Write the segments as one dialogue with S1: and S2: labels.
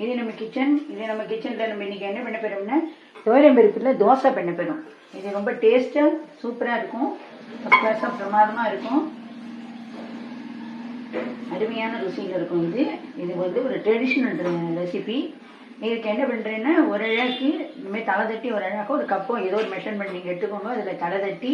S1: இது நம்ம கிச்சன் இது நம்ம கிச்சனில் நம்ம இன்னைக்கு என்ன பண்ண போறோம்னா துவரம் பருப்பில் தோசை பண்ண போறோம். இது ரொம்ப டேஸ்ட்டாக சூப்பராக இருக்கும். ஃபஸ்ட் பிரமாதமாக இருக்கும். அருமையான ருசியில் இருக்கும் இது. இது வந்து ஒரு ட்ரெடிஷ்னல் ரெசிபி இதுக்கு என்ன பண்ணுறேன்னா ஒரு அழகு இனிமேல் தலை தட்டி ஒரு அழகாக ஒரு கப்போ ஏதோ ஒரு மெஷர்மெண்ட் நீங்கள் எடுத்துக்கோங்க. அதில் தலை தட்டி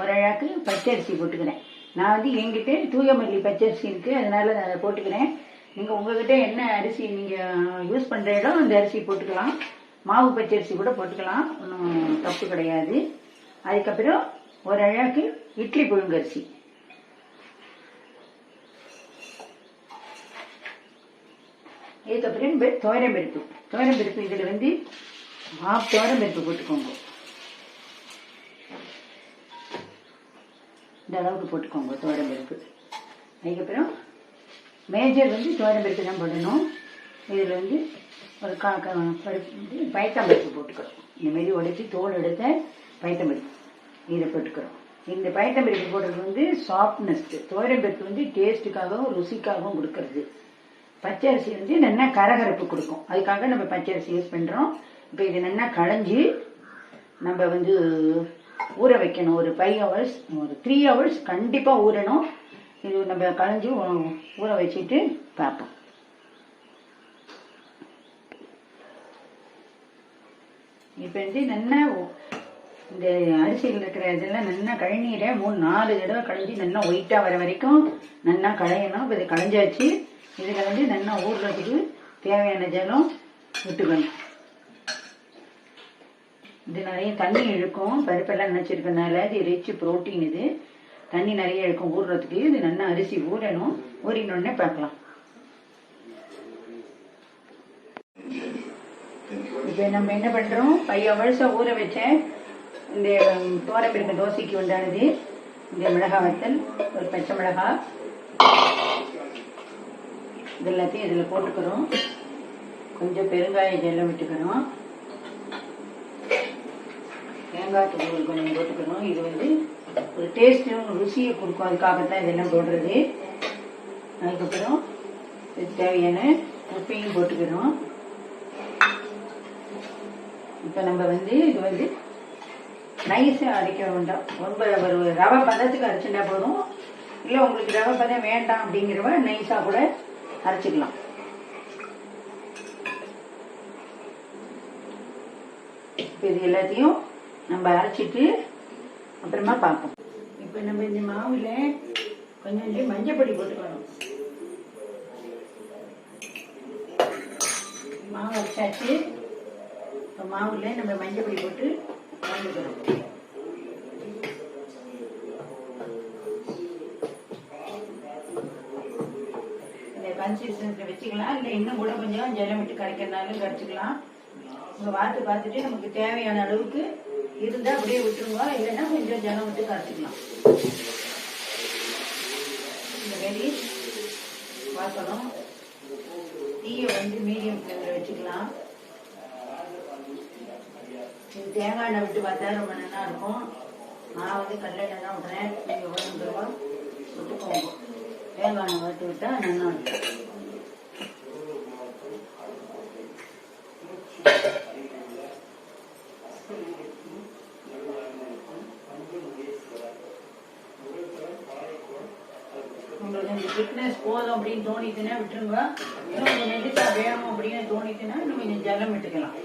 S1: ஒரு அழகு பச்சரிசி போட்டுக்கிறேன். நான் வந்து என்கிட்ட தூயமல்லி பச்சரிசி இருக்குது அதனால நான் அதை போட்டுக்கிறேன். நீங்கள் உங்ககிட்ட என்ன அரிசி நீங்கள் யூஸ் பண்ணுறீங்களோ அந்த அரிசி போட்டுக்கலாம். மாவு பச்சரிசி கூட போட்டுக்கலாம். ஒன்றும் தப்பு கிடையாது. அதுக்கப்புறம் ஒரு அழகு இட்லி புழுங்கரிசி இதுக்கப்புறம் பே- துவரம் பருப்பு. துவரம் பருப்பு இதில் வந்து ஹாஃப் துவரம் பருப்பு போட்டுக்கோங்க. இந்த அளவுக்கு போட்டுக்கோங்க துவரம் பருப்பு. அதுக்கப்புறம் மேஜர் வந்து துவரம் பருப்பு தான் போடணும். இதில் வந்து ஒரு கா பருப்பு வந்து பயத்தம் பருப்பு போட்டுக்கிறோம். இந்த மாதிரி உடைச்சி தோல் எடுத்த பயத்தம் பருப்பு இதை போட்டுக்கிறோம். இந்த பயத்தம் பருப்பு போடுறது வந்து சாஃப்ட்னஸ் துவரம் பருப்பு வந்து டேஸ்ட்டுக்காகவும் ருசிக்காகவும் கொடுக்கறது. பச்சை அரிசி வந்து நல்லா கரகரப்பு கொடுக்கும். அதுக்காக நம்ம பச்சை அரிசி யூஸ் பண்ணுறோம் இப்போ இது நல்லா களைஞ்சி நம்ம வந்து ஊற வைக்கணும். ஒரு ஃபைவ் ஹவர்ஸ் ஒரு த்ரீ ஹவர்ஸ் கண்டிப்பாக ஊறணும். இது நம்ம களைஞ்சி ஊற வச்சுட்டு பார்ப்போம். இப்போ வந்து நல்லா இந்த அரிசியில் இருக்கிற இதெல்லாம் நல்லா கழநீரை மூணு நாலு தடவை கழிஞ்சு நல்லா ஒயிட்டாக வர வரைக்கும் நல்லா களையணும். இப்போ இது களைஞ்சாச்சு. இதில் வந்து நல்லா ஊறுறதுக்கு தேவையான ஜலம் விட்டுக்கணும். இது நிறைய தண்ணி இழுக்கும். பருப்பெல்லாம் நினச்சிருக்கனால இது ரிச் புரோட்டீன் இது. தண்ணி நிறைய இருக்கும் ஊறுறதுக்கு இது நல்லா அரிசி ஊறணும். ஊறினோடனே பார்க்கலாம். இப்போ நம்ம என்ன பண்ணுறோம் ஃபைவ் ஹவர்ஸாக ஊற வச்ச இந்த தோரப்பிருக்க தோசைக்கு உண்டானது. இந்த மிளகா வத்தல் ஒரு பச்சை மிளகா. இது எல்லாத்தையும் இதில் போட்டுக்கிறோம். கொஞ்சம் பெருங்காய ஜெல்லம் விட்டுக்கிறோம். தேங்காய் தூள் கொஞ்சம் போட்டுக்கணும் இது வந்து ஒரு டேஸ்ட்டும் ருசியை கொடுக்கும். அதுக்காகத்தான் இதெல்லாம் போடுறது. அதுக்கப்புறம் இது தேவையான உப்பையும் போட்டுக்கிறோம் இப்போ நம்ம வந்து இது வந்து நைஸாக அரைக்க வேண்டாம். ரொம்ப ஒரு ரவை பதத்துக்கு அரைச்சுட்டா போதும். இல்லை உங்களுக்கு ரவை பதம் வேண்டாம் அப்படிங்கிறவ நைஸாக கூட அரைச்சிக்கலாம். இப்போ இது எல்லாத்தையும் நம்ம அரைச்சிட்டு அப்புறமா பார்ப்போம். இப்போ நம்ம இந்த மாவில் கொஞ்சம் மஞ்சள் பொடி போட்டுக்கணும். மாவு அரைச்சாச்சு. இப்போ மாவில் நம்ம மஞ்சள் பொடி போட்டு வாங்கிக்கிறோம் இந்த கன்சிஸ்டன்சி வச்சுக்கலாம். இல்லை இன்னும் கூட கொஞ்சம் ஜலம் விட்டு கரைக்கிறனாலும் கரைச்சிக்கலாம். உங்கள் வார்த்தை பார்த்துட்டு நமக்கு தேவையான அளவுக்கு இருந்தா அப்படியே விட்டுருங்க. இல்லைன்னா கொஞ்சம் ஜலம் விட்டு கரைச்சிக்கலாம் இந்த மாதிரி பார்க்கணும் தீயை வந்து மீடியம் ஃப்ளேமில் வச்சுக்கலாம். இது தேங்காய் எண்ணெய் விட்டு பார்த்தா ரொம்ப நல்லா இருக்கும். நான் வந்து கடலெண்ணெய் தான் விட்றேன் நீங்கள் வேணுங்கிறவா விட்டுக்கோங்க தேங்காய் எண்ணெய் வறுத்து விட்டா நல்லா இருக்கும். உங்களுக்கு இந்த திக்னஸ் போதும் அப்படின்னு தோணிச்சுன்னா விட்டுருங்க. இன்னும் கொஞ்சம் நெடுக்கா வேணும் அப்படின்னு தோணிச்சுன்னா இன்னும் கொஞ்சம் ஜலம் விட்டுக்கலாம்.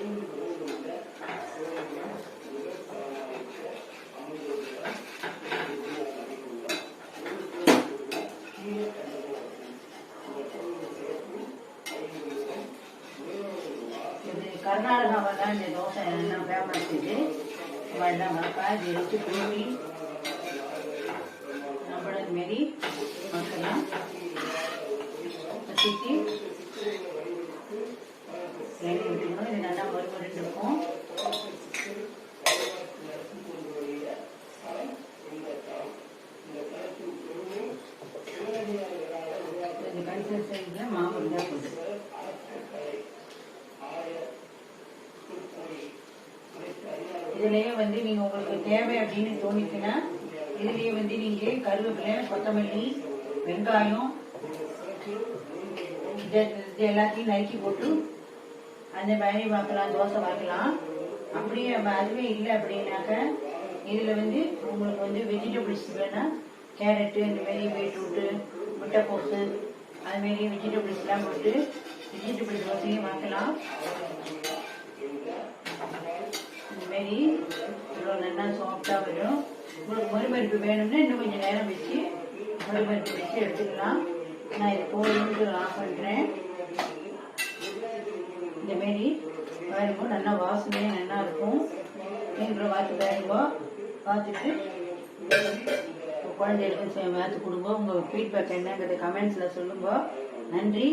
S1: கர்நாடகாவில் தான் இந்த தோசை எல்லாம் ஃபேமஸ் இது. வெள்ளம் மிளகாய் இது பூமி நம்மளது மாரி. மக்கலாம் வச்சுட்டு எண்ணெய் விட்டுக்கணும் இது நல்லா மறுபடியும் இருக்கும் இந்த கன்சிஸ்டன்சியில் மாவு இருந்தால் போதும். இதுலயே வந்து நீங்க உங்களுக்கு தேவை அப்படின்னு தோணிச்சுன்னா இதுலயே வந்து நீங்க கருவேப்பிலை கொத்தமல்லி வெங்காயம் இது எல்லாத்தையும் நறுக்கி போட்டு அந்த மாதிரி பார்க்கலாம் தோசை பார்க்கலாம் அப்படியே அதுவே இல்லை அப்படின்னாக்க இதில் வந்து உங்களுக்கு வந்து வெஜிடபிள்ஸ் வேணா கேரட்டு இந்த மாதிரி பீட்ரூட்டு முட்டைக்கோசு அது மாதிரி வெஜிடபிள்ஸ்லாம் போட்டு வெஜிடபிள் தோசையும் பார்க்கலாம் இந்தமாரி இவ்வளோ நல்லா சாஃப்டாக வரும். உங்களுக்கு மறுமறுப்பு வேணும்னா இன்னும் கொஞ்சம் நேரம் வச்சு மறுபருப்பு வச்சு எடுத்துக்கலாம் நான் இது போதும்னு ஆஃப் பண்ணுறேன் இந்தமாரி பாருங்க நல்லா வாசனையாக நல்லா இருக்கும். நீங்களும் வாத்து பாருங்க பார்த்துட்டு குழந்தைகளுக்கும் வாத்து கொடுங்க. உங்கள் ஃபீட்பேக் என்னங்கிறத கமெண்ட்ஸில் சொல்லுங்க. நன்றி.